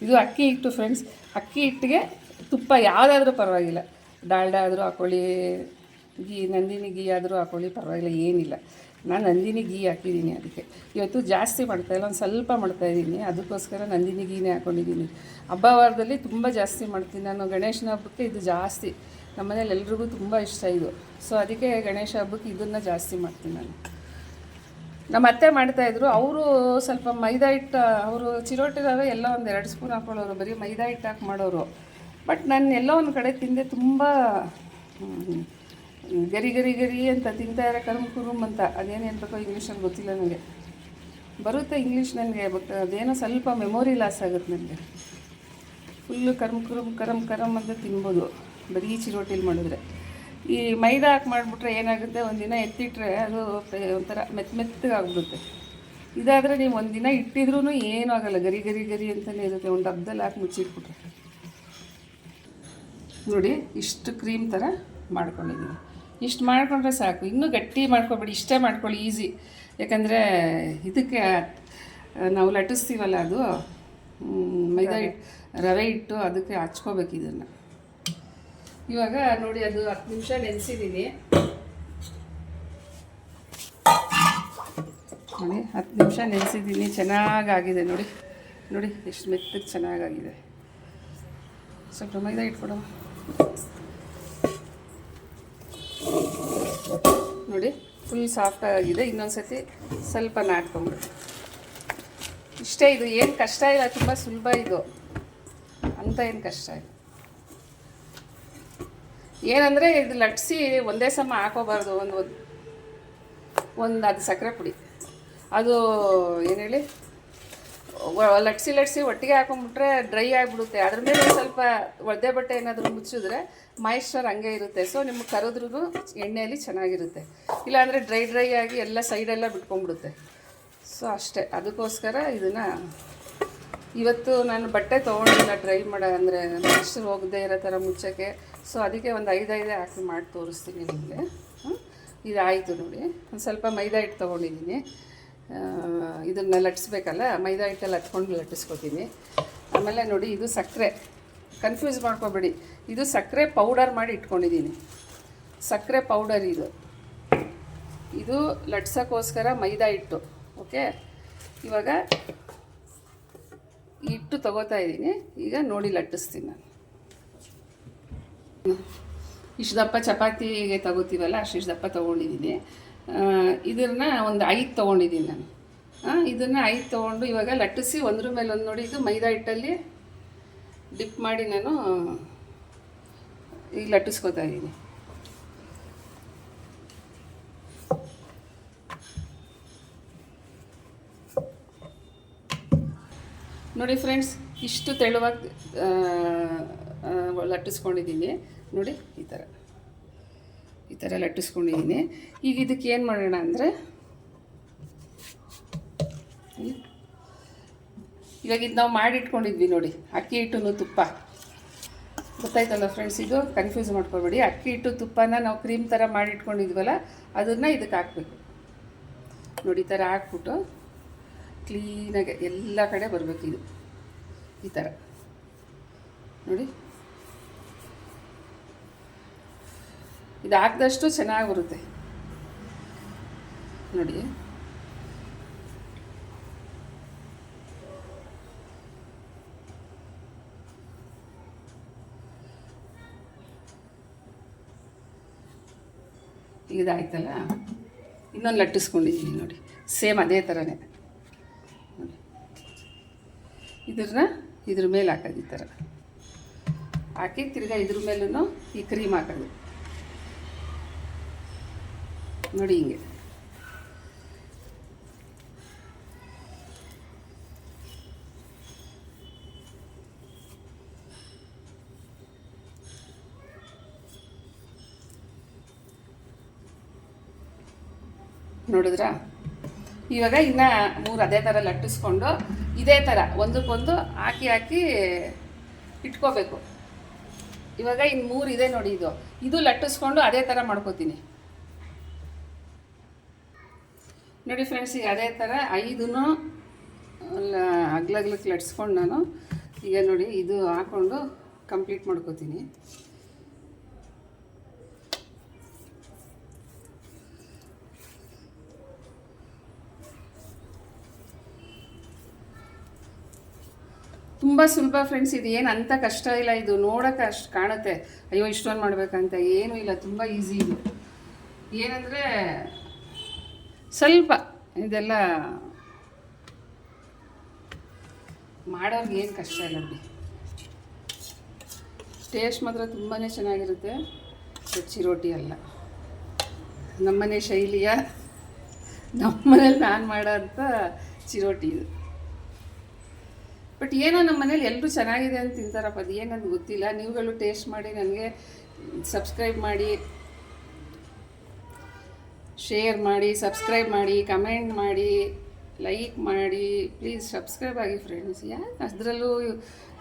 ಇದು ಅಕ್ಕಿ ಹಿಟ್ಟು ಫ್ರೆಂಡ್ಸ್ ಅಕ್ಕಿ ಹಿಟ್ಟಿಗೆ ತುಪ್ಪ ಯಾವುದಾದ್ರೂ ಪರವಾಗಿಲ್ಲ. ಡಾಲ್ಡಾ ಆದರೂ ಹಾಕೊಳ್ಳಿ ಗೀ ನಂದಿನಿ ಗೀ ಆದರೂ ಹಾಕೊಳ್ಳಿ, ಪರವಾಗಿಲ್ಲ, ಏನಿಲ್ಲ. ನಾನು ನಂದಿನಿ ಗೀ ಹಾಕಿದ್ದೀನಿ ಅದಕ್ಕೆ. ಇವತ್ತು ಜಾಸ್ತಿ ಮಾಡ್ತಾಯಿಲ್ಲ ಒಂದು ಸ್ವಲ್ಪ ಮಾಡ್ತಾಯಿದ್ದೀನಿ ಅದಕ್ಕೋಸ್ಕರ ನಂದಿನಿ ಗೀನೇ ಹಾಕ್ಕೊಂಡಿದ್ದೀನಿ ಹಬ್ಬ ವಾರದಲ್ಲಿ ತುಂಬ ಜಾಸ್ತಿ ಮಾಡ್ತೀನಿ. ನಾನು ಗಣೇಶನ ಹಬ್ಬಕ್ಕೆ ಇದು ಜಾಸ್ತಿ. ನಮ್ಮ ಮನೇಲಿ ಎಲ್ರಿಗೂ ತುಂಬ ಇಷ್ಟ ಇದು. ಸೊ ಅದಕ್ಕೆ ಗಣೇಶ ಹಬ್ಬಕ್ಕೆ ಇದನ್ನು ಜಾಸ್ತಿ ಮಾಡ್ತೀನಿ ನಾನು. ನಮ್ಮ ಅತ್ತೆ ಮಾಡ್ತಾಯಿದ್ರು ಅವರು ಸ್ವಲ್ಪ ಮೈದಾ ಹಿಟ್ಟು, ಅವರು ಚಿರೋಟಿ ರವೆ ಎಲ್ಲ ಒಂದು ಎರಡು ಸ್ಪೂನ್ ಹಾಕೊಳ್ಳೋರು, ಬರೀ ಮೈದಾ ಹಿಟ್ಟು ಹಾಕಿ ಮಾಡೋರು. ಬಟ್ ನಾನು ಎಲ್ಲೋ ಒಂದು ಕಡೆ ತಿಂದೆ ತುಂಬ ಗರಿ ಗರಿ ಗರಿ ಅಂತ ತಿಂತಾ ಇರೋ ಕರುಮ್ ಕುರುಮ್ ಅಂತ. ಅದೇನು ಹೇಳ್ಬೇಕೋ ಇಂಗ್ಲೀಷಲ್ಲಿ ಗೊತ್ತಿಲ್ಲ ನನಗೆ. ಬರುತ್ತೆ ಇಂಗ್ಲೀಷ್ ನನಗೆ ಬಟ್ ಅದೇನೋ ಸ್ವಲ್ಪ ಮೆಮೊರಿ ಲಾಸ್ ಆಗುತ್ತೆ ನನಗೆ. ಫುಲ್ಲು ಕರ್ಮ್ ಕುರುಮ್ ಕರಮ್ ಕರಮ್ ಅಂತ ತಿನ್ಬೋದು. ಬರೀ ಚಿರೋಟಿಲಿ ಮಾಡಿದ್ರೆ. ಈ ಮೈದಾ ಹಾಕಿ ಮಾಡಿಬಿಟ್ರೆ ಏನಾಗುತ್ತೆ? ಒಂದಿನ ಎತ್ತಿಟ್ರೆ ಅದು ಒಂಥರ ಮೆತ್ತ ಮೆತ್ತಗೆ ಆಗ್ಬಿಡುತ್ತೆ. ಇದಾದರೆ ನೀವು ಒಂದಿನ ಇಟ್ಟಿದ್ರೂ ಏನೂ ಆಗಲ್ಲ. ಗರಿ ಗರಿ ಗರಿ ಅಂತಲೇ ಇರುತ್ತೆ. ಒಂದು ಡಬ್ಬದಲ್ಲಿ ಹಾಕಿ ಮುಚ್ಚಿಟ್ಬಿಟ್ರೆ. ನೋಡಿ, ಇಷ್ಟು ಕ್ರೀಮ್ ಥರ ಮಾಡ್ಕೊಂಡಿದ್ದೀನಿ. ಇಷ್ಟು ಮಾಡ್ಕೊಂಡ್ರೆ ಸಾಕು. ಇನ್ನೂ ಗಟ್ಟಿ ಮಾಡ್ಕೊಬೇಡಿ ಇಷ್ಟೇ ಮಾಡ್ಕೊಳ್ಳಿ ಈಸಿ. ಯಾಕಂದರೆ ಇದಕ್ಕೆ ನಾವು ಲಟ್ಟಿಸ್ತೀವಲ್ಲ ಅದು ಮೈದಾ ಹಿಟ್ಟು ರವೆ ಇಟ್ಟು ಅದಕ್ಕೆ ಹಚ್ಕೋಬೇಕು ಇದನ್ನು. ಇವಾಗ ನೋಡಿ ಅದು ಹತ್ತು ನಿಮಿಷ ನೆನೆಸಿದ್ದೀನಿ ನೋಡಿ ಹತ್ತು ನಿಮಿಷ ನೆನೆಸಿದ್ದೀನಿ ಚೆನ್ನಾಗಾಗಿದೆ ನೋಡಿ. ನೋಡಿ ಎಷ್ಟು ಮೆತ್ತಗೆ ಚೆನ್ನಾಗಾಗಿದೆ. ಸ್ವಲ್ಪ ಮೈದಾ ಇಟ್ಕೊಡು ನೋಡಿ ಫುಲ್ ಸಾಫ್ಟ್ ಆಗಿದೆ. ಇನ್ನೊಂದು ಸತಿ ಸ್ವಲ್ಪ ನಾಟ್ಕೊಂಬಿಡಿ. ಇಷ್ಟೇ ಇದು. ಏನು ಕಷ್ಟ ಇಲ್ಲ. ತುಂಬ ಸುಲಭ ಇದು. ಅಂತ ಏನು ಕಷ್ಟ ಇಲ್ಲ. ಏನಂದರೆ ಇದು ಲಟ್ಸಿ ಒಂದೇ ಸಮ ಹಾಕೋಬಾರ್ದು. ಒಂದು ಒಂದು ಅದು ಸಕ್ಕರೆ ಪುಡಿ. ಅದು ಏನು ಹೇಳಿ? ಲಟ್ಸಿ ಲಟ್ಸಿ ಒಟ್ಟಿಗೆ ಹಾಕೊಂಡ್ಬಿಟ್ರೆ ಡ್ರೈ ಆಗಿಬಿಡುತ್ತೆ. ಅದ್ರ ಮೇಲೆ ಸ್ವಲ್ಪ ಒದ್ದೆ ಬಟ್ಟೆ ಏನಾದರೂ ಮುಚ್ಚಿದ್ರೆ ಮಾಯಿಶ್ಚರ್ ಹಂಗೆ ಇರುತ್ತೆ. ಸೊ ನಿಮ್ಗೆ ಕರೆದ್ರೂ ಎಣ್ಣೆಯಲ್ಲಿ ಚೆನ್ನಾಗಿರುತ್ತೆ. ಇಲ್ಲಾಂದರೆ ಡ್ರೈ ಡ್ರೈ ಆಗಿ ಎಲ್ಲ ಸೈಡೆಲ್ಲ ಬಿಟ್ಕೊಂಡ್ಬಿಡುತ್ತೆ. ಸೊ ಅಷ್ಟೇ. ಅದಕ್ಕೋಸ್ಕರ ಇದನ್ನು ಇವತ್ತು ನಾನು ಬಟ್ಟೆ ತೊಗೊಂಡಿಲ್ಲ ಡ್ರೈ ಮಾಡೋ ಅಂದರೆ ಮಾಯಿಶ್ಚರ್ ಹೋಗದೆ ಇರೋ ಥರ ಮುಚ್ಚೋಕ್ಕೆ. ಸೊ ಅದಕ್ಕೆ ಒಂದು ಐದೈದೇ ಹಾಕಿ ಮಾಡಿ ತೋರಿಸ್ತೀನಿ ನಿಮಗೆ. ಇದು ಆಯಿತು ನೋಡಿ. ಒಂದು ಸ್ವಲ್ಪ ಮೈದಾ ಹಿಟ್ಟು ತೊಗೊಂಡಿದ್ದೀನಿ. ಇದನ್ನ ಲಟ್ಟಿಸ್ಬೇಕಲ್ಲ, ಮೈದಾ ಹಿಟ್ಟಲ್ಲಿ ಹತ್ಕೊಂಡು ಲಟ್ಟಿಸ್ಕೊತೀನಿ. ಆಮೇಲೆ ನೋಡಿ, ಇದು ಸಕ್ಕರೆ. ಕನ್ಫ್ಯೂಸ್ ಮಾಡ್ಕೊಬೇಡಿ. ಇದು ಸಕ್ಕರೆ ಪೌಡರ್ ಮಾಡಿ ಇಟ್ಕೊಂಡಿದ್ದೀನಿ. ಸಕ್ಕರೆ ಪೌಡರ್ ಇದು. ಇದು ಲಟ್ಸೋಕ್ಕೋಸ್ಕರ ಮೈದಾ ಹಿಟ್ಟು, ಓಕೆ? ಇವಾಗ ಹಿಟ್ಟು ತಗೋತಾ ಇದ್ದೀನಿ. ಈಗ ನೋಡಿ ಲಟ್ಟಿಸ್ತೀನಿ ನಾನು. ಇಷ್ಟು ದಪ್ಪ ಚಪಾತಿಗೆ ತಗೋತೀವಲ್ಲ, ಅಷ್ಟು ಇಷ್ಟು ದಪ್ಪ ತೊಗೊಂಡಿದ್ದೀನಿ. ಇದನ್ನ ಒಂದು ಐದು ತೊಗೊಂಡಿದ್ದೀನಿ ನಾನು. ಇದನ್ನು ಐದು ತೊಗೊಂಡು ಇವಾಗ ಲಟ್ಟಿಸಿ ಒಂದ್ರ ಮೇಲೆ ಒಂದು ನೋಡಿ, ಇದು ಮೈದಾ ಹಿಟ್ಟಲ್ಲಿ ಡಿಪ್ ಮಾಡಿ ನಾನು ಈಗ ಲಟ್ಟಿಸ್ಕೊತಾ ಇದ್ದೀನಿ. ನೋಡಿ ಫ್ರೆಂಡ್ಸ್, ಇಷ್ಟು ತೆಳುವಾಗಿ ಲಟ್ಟಿಸ್ಕೊಂಡಿದ್ದೀನಿ. ನೋಡಿ, ಈ ಥರ ಈ ಥರ ಲಟ್ಟಿಸ್ಕೊಂಡಿದ್ದೀನಿ ಈಗ ಇದಕ್ಕೆ ಏನು ಮಾಡೋಣ ಅಂದರೆ, ಇವಾಗ ಇದು ನಾವು ಮಾಡಿಟ್ಕೊಂಡಿದ್ವಿ ನೋಡಿ, ಅಕ್ಕಿ ಹಿಟ್ಟು ತುಪ್ಪ. ಗೊತ್ತಾಯ್ತಲ್ಲ ಫ್ರೆಂಡ್ಸ್ ಇದು ಕನ್ಫ್ಯೂಸ್ ಮಾಡ್ಕೊಬೇಡಿ. ಅಕ್ಕಿ ಹಿಟ್ಟು ತುಪ್ಪನ ನಾವು ಕ್ರೀಮ್ ಥರ ಮಾಡಿಟ್ಕೊಂಡಿದ್ವಲ್ಲ ಅದನ್ನು ಇದಕ್ಕೆ ಹಾಕಬೇಕು. ನೋಡಿ, ಈ ಥರ ಹಾಕ್ಬಿಟ್ಟು ಕ್ಲೀನಾಗಿ ಎಲ್ಲ ಕಡೆ ಬರಬೇಕು ಇದು. ಈ ಥರ. ನೋಡಿ. ಇದು ಹಾಕಿದಷ್ಟು ಚೆನ್ನಾಗಿ ಬರುತ್ತೆ ನೋಡಿ ಇದಾಯ್ತಲ್ಲ? ಇನ್ನೊಂದು ಲಟ್ಟಿಸ್ಕೊಂಡಿದ್ದೀನಿ ನೋಡಿ. ಸೇಮ್ ಅದೇ ಥರನೇ ಇದ್ರನ್ನ ಇದ್ರ ಮೇಲೆ ಹಾಕೋದು ಈ ಥರ ಹಾಕಿ ತಿರ್ಗಾ ಇದ್ರ ಮೇಲೂ ಈ ಕ್ರೀಮ್ ಹಾಕೋದು. ನೋಡಿ ಹಿಂಗೆ. ನೋಡಿದ್ರಾ? ಇವಾಗ ಇನ್ನು ಮೂರು ಅದೇ ಥರ ಲಟ್ಟಿಸ್ಕೊಂಡು ಇದೇ ಥರ ಒಂದಕ್ಕೊಂದು ಹಾಕಿ ಹಾಕಿ ಇಟ್ಕೋಬೇಕು. ಇವಾಗ ಇನ್ನು ಮೂರು ಇದೆ ನೋಡಿ ಇದು. ಇದು ಲಟ್ಟಿಸ್ಕೊಂಡು ಅದೇ ಥರ ಮಾಡ್ಕೋತೀನಿ. ನೋಡಿ ಫ್ರೆಂಡ್ಸ್ ಈಗ ಅದೇ ಥರ ಐದೂ ಅಗ್ಲಗ್ಲಕ್ಕೆ ಲಟ್ಸ್ಕೊಂಡು ನಾನು ಈಗ ನೋಡಿ ಇದು ಹಾಕ್ಕೊಂಡು ಕಂಪ್ಲೀಟ್ ಮಾಡ್ಕೋತೀನಿ. ತುಂಬ ಸುಲಭ ಫ್ರೆಂಡ್ಸ್ ಇದು ಏನು ಅಂತ ಕಷ್ಟ ಇಲ್ಲ, ಇದು ನೋಡೋಕೆ ಅಷ್ಟು ಕಾಣುತ್ತೆ. ಅಯ್ಯೋ, ಇಷ್ಟೊಂದು ಮಾಡಬೇಕಂತ ಏನೂ ಇಲ್ಲ, ತುಂಬ ಈಸಿ ಇದು. ಏನಂದರೆ ಸ್ವಲ್ಪ ಇದೆಲ್ಲ ಮಾಡೋರ್ಗೆ ಏನು ಕಷ್ಟ ಇಲ್ಲ ಟೇಸ್ಟ್ ಮಾತ್ರ ತುಂಬಾ ಚೆನ್ನಾಗಿರುತ್ತೆ. ಸಚ್ಚಿ ರೋಟಿ ಅಲ್ಲ. ನಮ್ಮನೆ ಶೈಲಿಯ, ನಮ್ಮನೇಲಿ ನಾನು ಮಾಡೋಂಥ ಚಿರೋಟಿ ಇದು. ಬಟ್ ಏನೋ ನಮ್ಮ ಮನೇಲಿ ಎಲ್ಲರೂ ಚೆನ್ನಾಗಿದೆ ಅಂತ ತಿಂತಾರಪ್ಪ, ಅದು ಏನಂತ ಗೊತ್ತಿಲ್ಲ. ನೀವುಗಳು ಟೇಸ್ಟ್ ಮಾಡಿ ನನಗೆ ಸಬ್ಸ್ಕ್ರೈಬ್ ಮಾಡಿ. ಶೇರ್ ಮಾಡಿ ಸಬ್ಸ್ಕ್ರೈಬ್ ಮಾಡಿ ಕಮೆಂಟ್ ಮಾಡಿ ಲೈಕ್ ಮಾಡಿ. ಪ್ಲೀಸ್ ಸಬ್ಸ್ಕ್ರೈಬ್ ಆಗಿ ಫ್ರೆಂಡ್ಸ್ ಯಾಕೆ ಅದರಲ್ಲೂ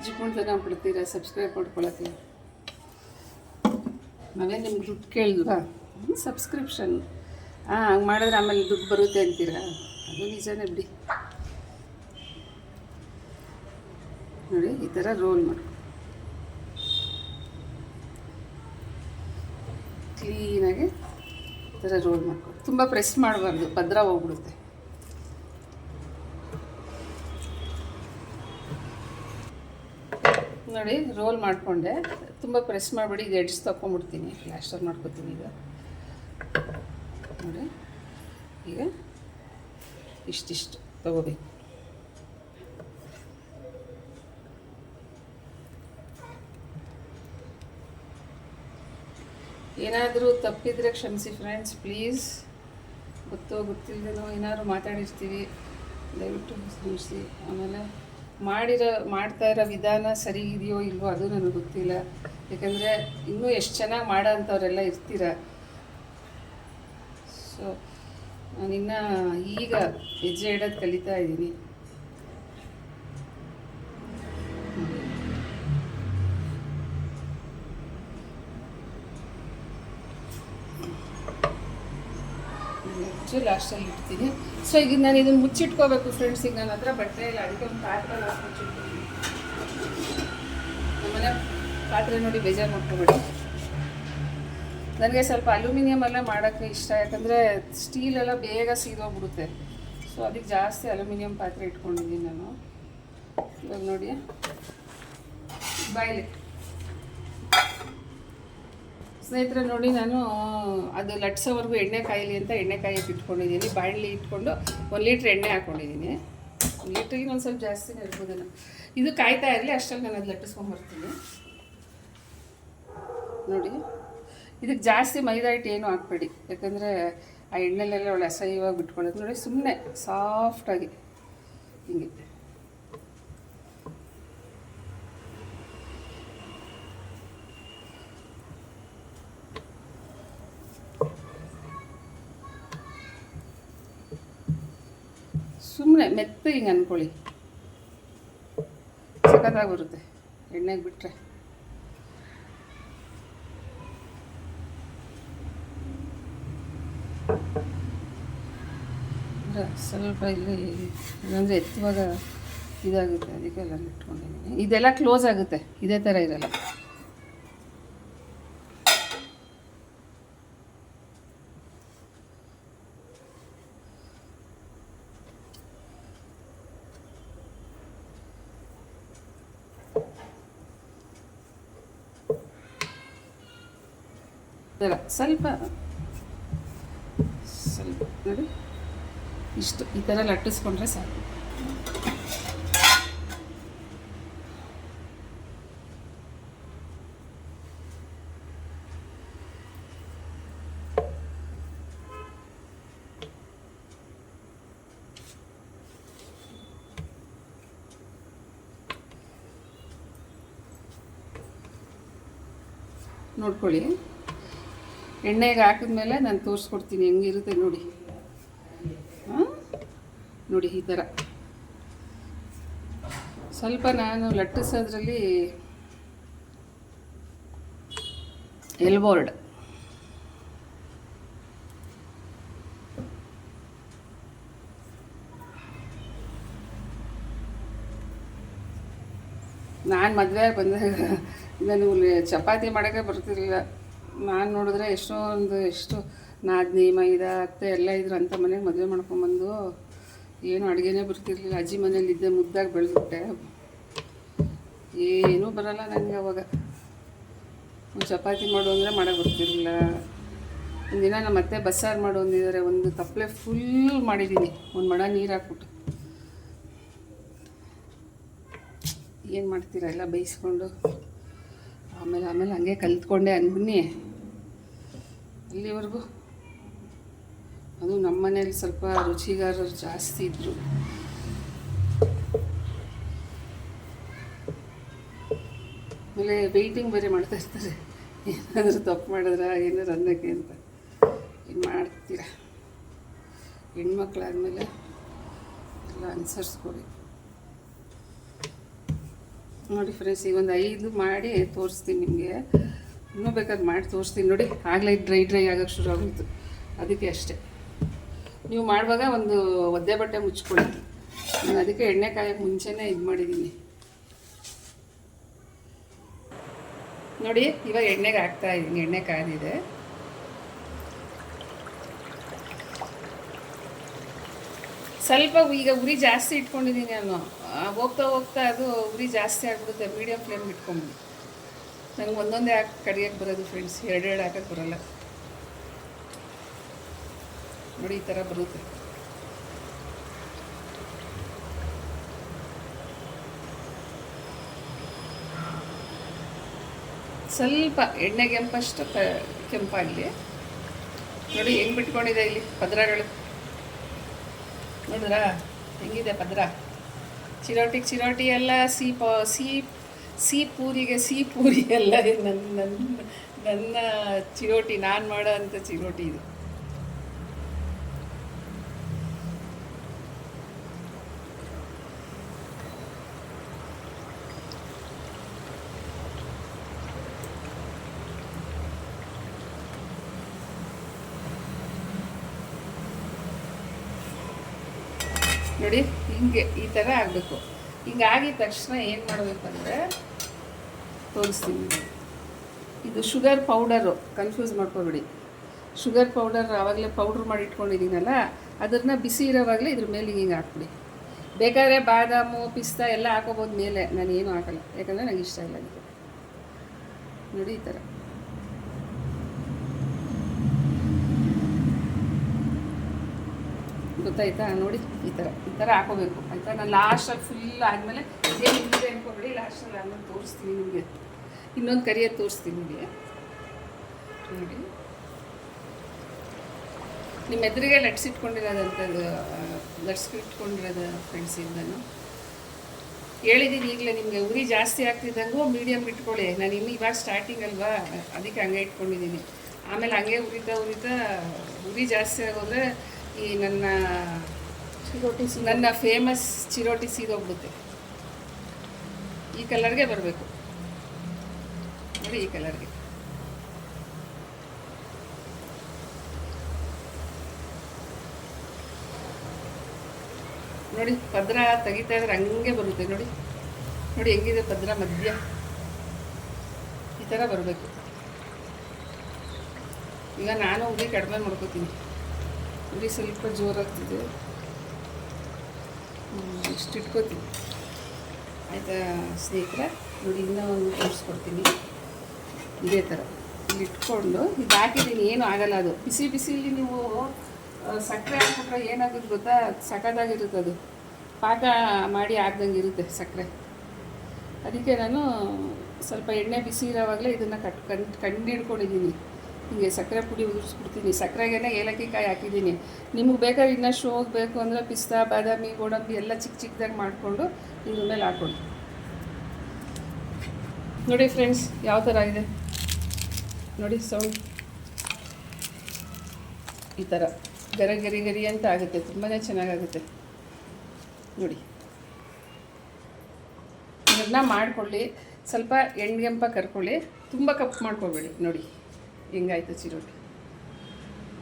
ಜಿಪುಣ್ತನ ಬಿಡ್ತೀರಾ? ಸಬ್ಸ್ಕ್ರೈಬ್ ಮಾಡ್ಕೊಳಕ್ಕೆ. ನಾವೇ ನಿಮ್ಗೆ ದುಡ್ಡು ಕೇಳಿದ್ವಾ? ಸಬ್ಸ್ಕ್ರಿಪ್ಷನ್ ಹಾಂ ಹಂಗೆ ಮಾಡಿದ್ರೆ ಆಮೇಲೆ ದುಡ್ಡು ಬರುತ್ತೆ ಅಂತೀರಾ? ಅದು ನಿಜನೇ ಬಿಡಿ. ನೋಡಿ, ಈ ಥರ ರೋಲ್ ಮಾಡಿ ಕ್ಲೀನಾಗಿ ಥರ ರೋಲ್ ಮಾಡ್ಕೊಳ್ಳಿ ತುಂಬ ಪ್ರೆಸ್ ಮಾಡಬಾರ್ದು ಪದ್ರ ಹೋಗ್ಬಿಡುತ್ತೆ. ನೋಡಿ ರೋಲ್ ಮಾಡಿಕೊಂಡೆ. ತುಂಬ ಪ್ರೆಸ್ ಮಾಡಿಬಿಡಿ ಇದು ಎಡ್ಸ್ ತೊಗೊಂಬಿಡ್ತೀನಿ ಪ್ಲಾಸ್ಟರ್ ಮಾಡ್ಕೊತೀನಿ ಈಗ. ನೋಡಿ, ಈಗ ಇಷ್ಟಿಷ್ಟು ತಗೋಬೇಕು. ಏನಾದರೂ ತಪ್ಪಿದರೆ ಕ್ಷಮಿಸಿ ಫ್ರೆಂಡ್ಸ್ ಪ್ಲೀಸ್ ಗೊತ್ತೋ ಗೊತ್ತಿಲ್ಲದೇನೋ ಏನಾದರೂ ಮಾತಾಡಿರ್ತೀವಿ. ದಯವಿಟ್ಟು ಕ್ಷಮಿಸಿ. ಆಮೇಲೆ ಮಾಡಿರೋ, ಮಾಡ್ತಾ ಇರೋ ವಿಧಾನ ಸರಿ ಇದೆಯೋ ಇಲ್ವೋ ಅದು ನನಗೆ ಗೊತ್ತಿಲ್ಲ. ಯಾಕಂದರೆ ಇನ್ನೂ ಎಷ್ಟು ಚೆನ್ನಾಗಿ ಮಾಡೋ ಅಂಥವರೆಲ್ಲ ಇರ್ತೀರ? ಸೊ ನಾನಿನ್ನು ಈಗ ಹೆಜ್ಜೆ ಇಡೋದು ಕಲಿತಾ ಇದ್ದೀನಿ. ಹೆಚ್ಚು ಲಾಸ್ಟಲ್ಲಿ ಇಡ್ತೀನಿ. ಸೊ ಈಗ ನಾನು ಇದನ್ನು ಮುಚ್ಚಿಟ್ಕೋಬೇಕು ಫ್ರೆಂಡ್ಸ್ ಈಗ ನನ್ನ ಹತ್ರ, ಬಟ್ಟೆ ಇಲ್ಲ, ಅದಕ್ಕೆ ಒಂದು ಪಾತ್ರೆ ಹಾಕಿ ಮುಚ್ಚಿಟ್ತೀನಿ ನಮ್ಮನೆ ಪಾತ್ರೆ ನೋಡಿ ಬೇಜಾರು ಮಾಡ್ಕೋಬೇಡಿ. ನನಗೆ ಸ್ವಲ್ಪ ಅಲ್ಯೂಮಿನಿಯಂ ಎಲ್ಲ ಮಾಡೋಕ್ಕೆ ಇಷ್ಟ, ಯಾಕಂದರೆ ಸ್ಟೀಲ್ ಎಲ್ಲ ಬೇಗ ಸೀದೋಗ್ಬಿಡುತ್ತೆ. ಸೊ ಅದಕ್ಕೆ ಜಾಸ್ತಿ ಅಲ್ಯೂಮಿನಿಯಂ ಪಾತ್ರೆ ಇಟ್ಕೊಂಡಿದ್ದೀನಿ ನಾನು. ಇವಾಗ ನೋಡಿ ಬಾಯ್ಲಿ. ಸ್ನೇಹಿತರೆ ನೋಡಿ ನಾನು ಅದು ಲಟ್ಸೋವರೆಗೂ ಎಣ್ಣೆ ಕಾಯಿಲಿ ಅಂತ ಎಣ್ಣೆ ಕಾಯಕ್ಕೆ ಇಟ್ಕೊಂಡಿದ್ದೀನಿ. ಬಾಣಲಿ ಇಟ್ಕೊಂಡು ಒಂದು ಲೀಟ್ರ್ ಎಣ್ಣೆ ಹಾಕ್ಕೊಂಡಿದ್ದೀನಿ ಲೀಟ್ರಿಗೆ ಒಂದು ಸ್ವಲ್ಪ ಜಾಸ್ತಿನೇ ಇರ್ಬೋದಲ್ಲ ಇದು ಕಾಯ್ತಾ ಇರಲಿ, ಅಷ್ಟರಲ್ಲಿ ನಾನು ಅದು ಲಟ್ಟಿಸ್ಕೊಂಬರ್ತೀನಿ ನೋಡಿ. ಇದಕ್ಕೆ ಜಾಸ್ತಿ ಮೈದಾ ಹಿಟ್ಟು ಏನು ಹಾಕ್ಬೇಡಿ. ಯಾಕಂದರೆ ಆ ಎಣ್ಣೆಲೆಲ್ಲ ಒಳ್ಳೆ ಅಸಹ್ಯವಾಗಿ ಬಿಟ್ಕೊಳ್ಳೋದು. ನೋಡಿ ಸುಮ್ಮನೆ ಸಾಫ್ಟಾಗಿ. ಹಿಂಗೆ. ಸುಮ್ಮನೆ ಮೆತ್ತ ಹಿಂಗೆ ಅಂದ್ಕೊಳ್ಳಿ ಸಖತ್ತಾಗಿ ಬರುತ್ತೆ ಎಣ್ಣೆಗೆ ಬಿಟ್ಟರೆ ಸ್ವಲ್ಪ ಇಲ್ಲಿ ಅಂದರೆ ಎತ್ತುವಾಗ ಇದಾಗುತ್ತೆ, ಅದಕ್ಕೆ ಎಲ್ಲ ಇಟ್ಕೊಂಡಿದ್ದೀನಿ. ಇದೆಲ್ಲ ಕ್ಲೋಸ್ ಆಗುತ್ತೆ. ಇದೇ ಥರ ಇರಲ್ಲ ಇದರ ಸ್ವಲ್ಪ ಸ್ವಲ್ಪ ನೋಡಿ. ಇಷ್ಟು ಈ ಥರ ಲಟ್ಟಿಸ್ಕೊಂಡ್ರೆ ಸಾಕು. ನೋಡ್ಕೊಳ್ಳಿ. ಎಣ್ಣೆಗೆ ಹಾಕಿದ್ಮೇಲೆ ನಾನು ತೋರಿಸ್ಕೊಡ್ತೀನಿ, ಹೆಂಗಿರುತ್ತೆ ನೋಡಿ. ನೋಡಿ ಈ ಥರ. ಸ್ವಲ್ಪ ನಾನು ಲಟ್ಟಿಸೋದ್ರಲ್ಲಿ ಎಲ್ಬೋರ್ಡ್. ನಾನು ಮದುವೆ ಬಂದಾಗ ನಾನು ಚಪಾತಿ ಮಾಡೋಕ್ಕೆ ಬರ್ತಿರ್ಲಿಲ್ಲ. ನಾನು ನೋಡಿದ್ರೆ ಎಷ್ಟೊಂದು ಎಷ್ಟು ನಾದಿನಿ, ಮೈದಾ, ಅತ್ತೆ ಎಲ್ಲ ಇದ್ರು ಅಂಥ ಮನೆಗೆ ಮದುವೆ ಮಾಡ್ಕೊಂಬಂದು ಏನು ಅಡುಗೆನೇ ಬರ್ತಿರ್ಲಿಲ್ಲ. ಅಜ್ಜಿ ಮನೇಲಿ ಇದ್ದೆ ಮುದ್ದಾಗಿ ಬೆಳೆದ್ಬಿಟ್ಟೆ. ಏನೂ ಬರಲ್ಲ ನನಗೆ ಅವಾಗ. ಒಂದು ಚಪಾತಿ ಮಾಡು ಅಂದರೆ ಮಾಡೋಕ್ಕೆ ಬರ್ತಿರಲಿಲ್ಲ. ಒಂದಿನ ನಮ್ಮ ಅತ್ತೆ ಬಸ್ಸಾರು ಮಾಡು ಅಂದಿದ್ದಾರೆ. ಒಂದು ತಪ್ಪಲೆ ಫುಲ್ ಮಾಡಿದ್ದೀನಿ ಒಂದು ಮಣ ನೀರು ಹಾಕ್ಬಿಟ್ಟು. ಏನು ಮಾಡ್ತೀರಾ? ಎಲ್ಲ ಬೇಯಿಸ್ಕೊಂಡು. ಆಮೇಲೆ ಆಮೇಲೆ ಹಂಗೆ ಕಲ್ತ್ಕೊಂಡೆ ಅನ್ಬನ್ನಿ ಅಲ್ಲಿವರೆಗೂ ಅದು ನಮ್ಮ ಮನೇಲಿ ಸ್ವಲ್ಪ ರುಚಿಗಾರರು ಜಾಸ್ತಿ ಇದ್ದರು ಆಮೇಲೆ ವೆಯ್ಟಿಂಗ್ ಬೇರೆ ಮಾಡ್ತಾ ಇರ್ತಾರೆ. ಏನಾದರೂ ತಪ್ಪು ಮಾಡಿದ್ರೆ, ಏನಾದ್ರು ಅನ್ನಕ್ಕೆ ಅಂತ. ಏನು ಮಾಡ್ತೀರ? ಹೆಣ್ಮಕ್ಳಾದ್ಮೇಲೆ ಎಲ್ಲ ಅನುಸರಿಸ್ಕೊಡಿ. ನೋಡಿ ಫ್ರೆಂಡ್ಸ್ ಈಗ ಒಂದು ಐದು ಮಾಡಿ ತೋರಿಸ್ತೀನಿ ನಿಮಗೆ. ಇನ್ನೂ ಬೇಕಾದ್ರೆ ಮಾಡಿ ತೋರಿಸ್ತೀನಿ ನೋಡಿ. ಆಗಲೇ ಡ್ರೈ ಡ್ರೈ ಆಗೋಕ್ಕೆ ಶುರು ಆಗೋಯ್ತು. ಅದಕ್ಕೆ ಅಷ್ಟೇ. ನೀವು ಮಾಡುವಾಗ ಒಂದು ಒದ್ದೆ ಬಟ್ಟೆ ಮುಚ್ಕೊಳ್ಳಿ. ನಾನು ಅದಕ್ಕೆ ಎಣ್ಣೆ ಕಾಯೋಕ್ಕೆ ಮುಂಚೆನೇ ಇದು ಮಾಡಿದ್ದೀನಿ ನೋಡಿ, ಇವಾಗ ಎಣ್ಣೆಗೆ ಹಾಕ್ತಾ ಇದ್ದೀನಿ ಎಣ್ಣೆ ಕಾದಿದೆ ಸ್ವಲ್ಪ ಈಗ ಉರಿ ಜಾಸ್ತಿ ಇಟ್ಕೊಂಡಿದ್ದೀನಿ ನಾನು. ಹೋಗ್ತಾ ಹೋಗ್ತಾ ಅದು ಉರಿ ಜಾಸ್ತಿ ಆಗ್ಬಿಡುತ್ತೆ. ಮೀಡಿಯಂ ಫ್ಲೇಮ್ ಇಟ್ಕೊಂಬಿಡಿ ನಂಗೆ ಒಂದೊಂದೇ ಹಾಕಿ ಕಡಿಯೋಕ್ಕೆ ಬರೋದು ಫ್ರೆಂಡ್ಸ್ ಎರಡೆರಡು ಹಾಕಕ್ಕೆ ಬರೋಲ್ಲ. ನೋಡಿ, ಈ ಥರ ಬರುತ್ತೆ. ಸ್ವಲ್ಪ ಎಣ್ಣೆ ಕೆಂಪಷ್ಟು ಕ, ಕೆಂಪಾಗಲಿ. ನೋಡಿ, ಹೆಂಗೆ ಬಿಟ್ಕೊಂಡಿದೆ ಇಲ್ಲಿ ಪದರಗಳು? ನೋಡಿದ್ರಾ? ಹೆಂಗಿದೆ ಪದರ? ಚಿರೋಟಿಗೆ ಚಿರೋಟಿ ಎಲ್ಲ ಸಿ ಪ ಸಿ ಪೂರಿಗೆ, ಸಿ ಪೂರಿ ಅಲ್ಲ ನನ್ನ ನನ್ನ ನನ್ನ ಚಿರೋಟಿ, ನಾನು ಮಾಡೋಂಥ ಚಿರೋಟಿ ಇದು. ನೋಡಿ, ಹಿಂಗೆ ಈ ಥರ ಆಗಬೇಕು. ಹಿಂಗಾಗಿದ ತಕ್ಷಣ ಏನು ಮಾಡಬೇಕು ಅಂದ್ರೆ ತೋರಿಸ್ತೀನಿ. ಇದು ಶುಗರ್ ಪೌಡರು ಕನ್ಫ್ಯೂಸ್ ಮಾಡ್ಕೊಬೇಡಿ. ಶುಗರ್ ಪೌಡರ್ ಆವಾಗಲೇ ಪೌಡ್ರ್ ಮಾಡಿ ಇಟ್ಕೊಂಡಿದ್ದೀನಲ್ಲ ಅದನ್ನು ಬಿಸಿ ಇರೋವಾಗಲೇ ಇದ್ರ ಮೇಲೆ ಹಿಂಗೆ ಹಾಕ್ಬಿಡಿ. ಬೇಕಾದ್ರೆ ಬಾದಾಮು, ಪಿಸ್ತಾ ಎಲ್ಲ ಹಾಕೋಬೋದು ಮೇಲೆ, ನಾನು ಏನೂ ಹಾಕಲ್ಲ, ಯಾಕಂದರೆ ನನಗೆ ಇಷ್ಟ ಇಲ್ಲ ಅದಕ್ಕೆ. ನೋಡಿ ಈ ಥರ. ಗೊತ್ತಾಯ್ತಾ? ನೋಡಿ ಈ ಥರ ಈ ಥರ ಹಾಕೋಬೇಕು. ನಾನು ಲಾಸ್ಟಾಗಿ ಫುಲ್ ಆದಮೇಲೆ ಏನು ಇದೆ ಅನ್ಕೊಬೇಡಿ ಲಾಸ್ಟಲ್ಲಿ ಆಮೇಲೆ ತೋರಿಸ್ತೀನಿ ನಿಮಗೆ. ಇನ್ನೊಂದು ಕರಿಯ ತೋರಿಸ್ತೀನಿ ನಿಮಗೆ. ನೋಡಿ. ನಿಮ್ಮ ಎದುರಿಗೆ ಲಟ್ಸಿಟ್ಕೊಂಡಿರೋದಂಥದ್ದು ಲಟ್ಸಿಟ್ಕೊಂಡಿರೋದು ಫ್ರೆಂಡ್ಸ್ ಇಂದನು. ಹೇಳಿದ್ದೀನಿ ಈಗಲೇ ನಿಮಗೆ, ಉರಿ ಜಾಸ್ತಿ ಆಗ್ತಿದ್ದಂಗೂ ಮೀಡಿಯಮ್ ಇಟ್ಕೊಳ್ಳಿ. ನಾನು ಇನ್ನು ಇವಾಗ ಸ್ಟಾರ್ಟಿಂಗ್ ಅಲ್ವಾ? ಅದಕ್ಕೆ ಹಂಗೆ ಇಟ್ಕೊಂಡಿದ್ದೀನಿ ಆಮೇಲೆ ಹಂಗೆ ಉರಿತಾ ಉರಿತಾ ಉರಿ ಜಾಸ್ತಿ ಆಗೋದ್ರೆ ಈ ನನ್ನ ಚಿರೋಟಿ ನನ್ನ ಫೇಮಸ್ ಚಿರೋಟಿ ಸೀದೋಗ್ಬಿಡುತ್ತೆ ಈ ಕಲರ್ಗೆ ಬರಬೇಕು. ನೋಡಿ ಈ ಕಲರ್ಗೆ ನೋಡಿ ಪದ್ರ ತೆಗಿತಾ ಇದ್ರೆ ಹಂಗೆ ಬರುತ್ತೆ, ನೋಡಿ. ನೋಡಿ ಹೆಂಗಿದೆ ಪದ್ರ ಮಧ್ಯ. ಈ ಥರ ಬರಬೇಕು. ಈಗ ನಾನು ಉರಿ ಕಡಿಮೆ ಮಾಡ್ಕೋತೀನಿ. ಉರಿ ಸ್ವಲ್ಪ ಜೋರಾಗ್ತಿದೆ. ಇಷ್ಟು ಇಟ್ಕೋತೀನಿ. ಆಯಿತಾ ಸ್ನೇಹಿತರೆ? ನೋಡಿ, ಇನ್ನೂ ಒಂದು ತೋರಿಸ್ಕೊಡ್ತೀನಿ ಇದೇ ಥರ ಇಲ್ಲಿ ಇಟ್ಕೊಂಡು ಇದು ಹಾಕಿದ್ದೀನಿ, ಏನು ಆಗಲ್ಲ ಅದು. ಬಿಸಿ ಬಿಸಿಲಿ ನೀವು ಸಕ್ಕರೆ ಹಾಕ್ಬಿಟ್ರೆ ಏನಾಗುತ್ತೆ ಗೊತ್ತಾ? ಸಖತ್ತಾಗಿರುತ್ತೆ ಅದು. ಪಾಕ ಮಾಡಿ ಆಗ್ದಂಗೆ ಇರುತ್ತೆ ಸಕ್ಕರೆ. ಅದಕ್ಕೆ ನಾನು ಸ್ವಲ್ಪ ಎಣ್ಣೆ ಬಿಸಿ ಇರೋವಾಗಲೇ ಇದನ್ನು ಕಟ್, ಕಣ್ ಕಂಡು ಹಿಡ್ಕೊಂಡಿದ್ದೀನಿ ಹಿಂಗೆ ಸಕ್ಕರೆ ಪುಡಿ ಉದುರಿಸ್ಬಿಡ್ತೀನಿ. ಸಕ್ಕರೆಗೇನೆ ಏಲಕ್ಕಿ ಕಾಯಿ ಹಾಕಿದ್ದೀನಿ. ನಿಮಗೆ ಬೇಕಾದ್ರೆ ಇನ್ನೂ ಶೋಗೆ ಬೇಕು ಅಂದರೆ ಪಿಸ್ತಾ, ಬಾದಾಮಿ, ಗೋಡಂಬಿ ಎಲ್ಲ ಚಿಕ್ಕ ಚಿಕ್ಕದಾಗಿ ಮಾಡಿಕೊಂಡು ಇದ್ರ ಮೇಲೆ ಹಾಕ್ಕೊಳ್ಳಿ ನೋಡಿ ಫ್ರೆಂಡ್ಸ್, ಯಾವ ಥರ ಇದೆ? ನೋಡಿ ಸೌಂಡ್. ಈ ಥರ. ಗರ ಗರಿ ಗರಿ ಅಂತ ಆಗುತ್ತೆ. ತುಂಬಾ ಚೆನ್ನಾಗಾಗುತ್ತೆ. ನೋಡಿ. ಇದನ್ನ ಮಾಡಿಕೊಳ್ಳಿ. ಸ್ವಲ್ಪ ಎಣ್ಣೆಗೆಂಪ ಕರ್ಕೊಳ್ಳಿ. ತುಂಬ ಕಪ್ ಮಾಡ್ಕೊಬೇಡಿ. ನೋಡಿ. ಹೆಂಗಾಯ್ತು ಚಿರೋಟಿ?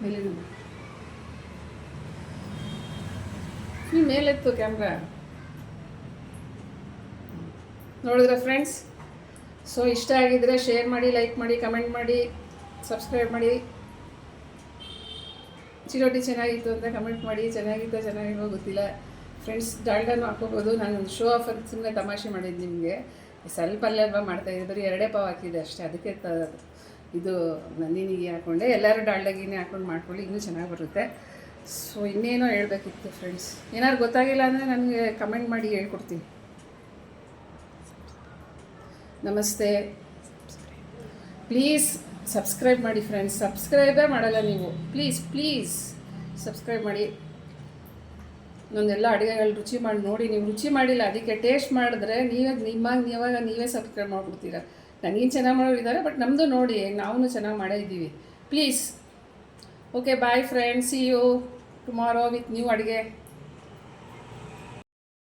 ಮೇಲೆ ಈ ಮೇಲೆತ್ತು ಕ್ಯಾಮ್ರಾ. ನೋಡಿದ್ರೆ ಫ್ರೆಂಡ್ಸ್ ಸೊ ಇಷ್ಟ ಆಗಿದ್ರೆ ಶೇರ್ ಮಾಡಿ ಲೈಕ್ ಮಾಡಿ ಕಮೆಂಟ್ ಮಾಡಿ ಸಬ್ಸ್ಕ್ರೈಬ್ ಮಾಡಿ. ಚಿರೋಟಿ ಚೆನ್ನಾಗಿತ್ತು ಅಂತ ಕಮೆಂಟ್ ಮಾಡಿ, ಚೆನ್ನಾಗಿತ್ತು ಚೆನ್ನಾಗಿರೋ ಗೊತ್ತಿಲ್ಲ. ಫ್ರೆಂಡ್ಸ್ ಡಾಲ್ಡನ್ನು ಹಾಕೋಬೋದು ನಾನು ಶೋ ಆಫ್ ಸುಮ್ಮನೆ ತಮಾಷೆ ಮಾಡಿದ್ದು ನಿಮಗೆ. ಸ್ವಲ್ಪ ಅಲ್ಲೇ ಅಲ್ವಾ ಮಾಡ್ತಾಯಿದ್ದೆ ಬರೀ ಎರಡೇ ಪಾವ್ ಹಾಕಿದೆ ಅಷ್ಟೇ. ಅದಕ್ಕೆ ಇದು ನಂದಿನಿಗೆ ಹಾಕ್ಕೊಂಡೆ ಎಲ್ಲರೂ ಡಾಳ್ಡಗಿನೇ ಹಾಕ್ಕೊಂಡು ಮಾಡ್ಕೊಳ್ಳಿ, ಇನ್ನೂ ಚೆನ್ನಾಗಿ ಬರುತ್ತೆ. ಸೊ ಇನ್ನೇನೋ ಹೇಳಬೇಕಿತ್ತು ಫ್ರೆಂಡ್ಸ್ ಏನಾದ್ರು ಗೊತ್ತಾಗಿಲ್ಲ ಅಂದರೆ ನನಗೆ ಕಮೆಂಟ್ ಮಾಡಿ ಹೇಳ್ಕೊಡ್ತೀನಿ. ನಮಸ್ತೆ. ಪ್ಲೀಸ್ ಸಬ್ಸ್ಕ್ರೈಬ್ ಮಾಡಿ ಫ್ರೆಂಡ್ಸ್ ಸಬ್ಸ್ಕ್ರೈಬೇ ಮಾಡಲ್ಲ ನೀವು. ಪ್ಲೀಸ್ ಪ್ಲೀಸ್ ಸಬ್ಸ್ಕ್ರೈಬ್ ಮಾಡಿ. ನೊಂದೆಲ್ಲ ಅಡುಗೆಗಳು ರುಚಿ ಮಾಡಿ ನೋಡಿ. ನೀವು ರುಚಿ ಮಾಡಿಲ್ಲ, ಅದಕ್ಕೆ ಟೇಸ್ಟ್ ಮಾಡಿದ್ರೆ ನೀವೇ ನಿಮ್ಮಾಗ ನೀವಾಗ ನೀವೇ ಸಬ್ಸ್ಕ್ರೈಬ್ ಮಾಡ್ಬಿಡ್ತೀರ? ನನಗೇನು ಚೆನ್ನಾಗಿ ಮಾಡೋರು ಇದ್ದಾರೆ ಬಟ್ ನಮ್ಮದು ನೋಡಿ ನಾವು ಚೆನ್ನಾಗಿ ಮಾಡೇ ಇದ್ದೀವಿ. Please okay bye friends you tomorrow with new ಅಡುಗೆ.